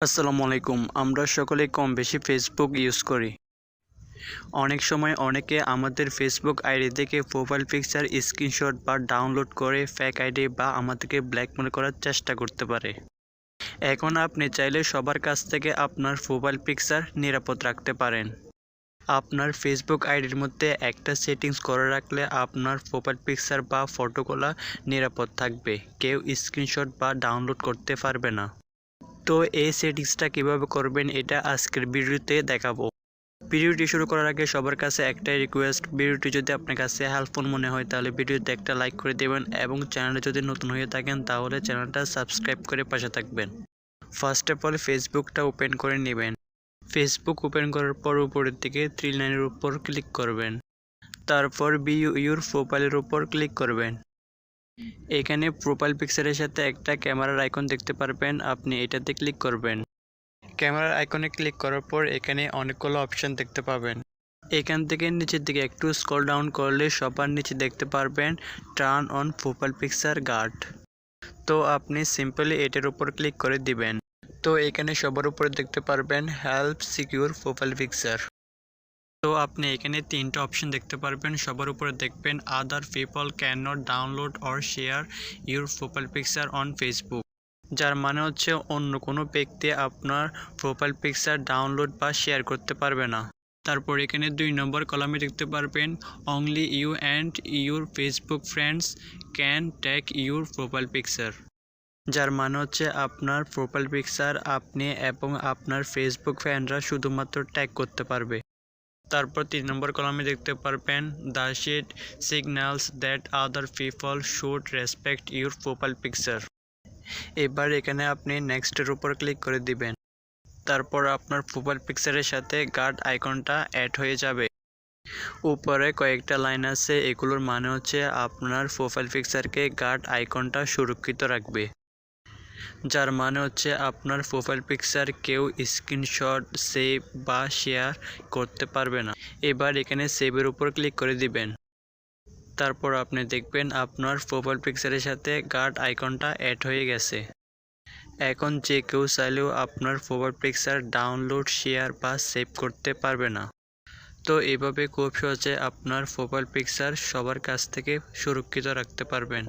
আসসালামু আলাইকুম। আমরা সকলে কম বেশি ফেসবুক ইউজ করি। অনেক সময় অনেকে আমাদের ফেসবুক আইডি থেকে প্রোফাইল পিকচার স্ক্রিনশট বা ডাউনলোড করে ফেক আইডি বা আমাদেরকে ব্ল্যাকমেল করার চেষ্টা করতে পারে। এখন আপনি চাইলে সবার কাছ থেকে আপনার প্রোফাইল পিকচার নিরাপদ রাখতে পারেন। আপনার ফেসবুক আইডির মধ্যে একটা সেটিংস করে রাখলে আপনার প্রোফাইল পিকচার বা ফটোগুলো নিরাপদ থাকবে। কেউ স্ক্রিনশট বা ডাউনলোড করতে পারবে না। তো এই সেটিংসটা কীভাবে করবেন এটা আজকের ভিডিওতে দেখাবো। ভিডিওটি শুরু করার আগে সবার কাছে একটাই রিকোয়েস্ট ভিডিওটি যদি আপনার কাছে হেল্পফুল মনে হয় তাহলে ভিডিওতে একটা লাইক করে দেবেন এবং চ্যানেলে যদি নতুন হয়ে থাকেন তাহলে চ্যানেলটা সাবস্ক্রাইব করে পাশে থাকবেন। ফার্স্ট অফ অল ফেসবুকটা ওপেন করে নেবেন। ফেসবুক ওপেন করার পর উপরের দিকে থ্রি লাইনের উপর ক্লিক করবেন। তারপর বি ইউর প্রোফাইলের উপর ক্লিক করবেন। এখানে প্রোফাইল পিকচারের সাথে একটা ক্যামেরার আইকন দেখতে পারবেন। আপনি এটাতে ক্লিক করবেন। ক্যামেরার আইকনে ক্লিক করার পর এখানে অনেকগুলো অপশন দেখতে পাবেন। এখান থেকে নিচের দিকে একটু স্ক্রল ডাউন করলে সবার নিচে দেখতে পারবেন turn on profile picture guard তো আপনি সিম্পলি এটার উপর ক্লিক করে দিবেন। তো এখানে সবার উপরে দেখতে পারবেন হেল্প সিকিউর প্রোফাইল পিকচার তো আপনি এখানে তিনটা অপশন দেখতে পারবেন। সবার উপরে দেখবেন other people can not download or share your profile picture on Facebook যার মানে হচ্ছে অন্য কোনো ব্যক্তি আপনার প্রোফাইল পিকচার ডাউনলোড বা শেয়ার করতে পারবে না। তারপর এখানে দুই নম্বর কলামে দেখতে পারবেন only you and your Facebook friends can tag your profile picture যার মানে হচ্ছে আপনার প্রোফাইল পিকচার আপনি এবং আপনার ফেসবুক ফ্যানরা শুধুমাত্র ট্যাগ করতে পারবে। তারপর তিন নম্বর কলামে দেখতে পারবেন, the shield signals that other people should respect your profile picture. এবার এখানে আপনি নেক্সটের উপর ক্লিক করে দিবেন। তারপর আপনার প্রোফাইল পিকচারের সাথে গার্ড আইকনটা অ্যাড হয়ে যাবে। উপরে কয়েকটা লাইন আছে, এগুলোর মানে হচ্ছে আপনার প্রোফাইল পিকচারকে গার্ড আইকনটা সুরক্ষিত রাখবে। যার মানে হচ্ছে আপনার প্রোফাইল পিকচার কেউ স্ক্রিনশট সেভ বা শেয়ার করতে পারবে না। এবার এখানে সেভের উপর ক্লিক করে দিবেন। তারপর আপনি দেখবেন আপনার প্রোফাইল পিকচারের সাথে গার্ড আইকনটা অ্যাড হয়ে গেছে। এখন যে কেউ চাইলেও আপনার প্রোফাইল পিকচার ডাউনলোড শেয়ার বা সেভ করতে পারবে না। তো এভাবে খুব সহজে আপনার প্রোফাইল পিকচার সবার কাছ থেকে সুরক্ষিত রাখতে পারবেন।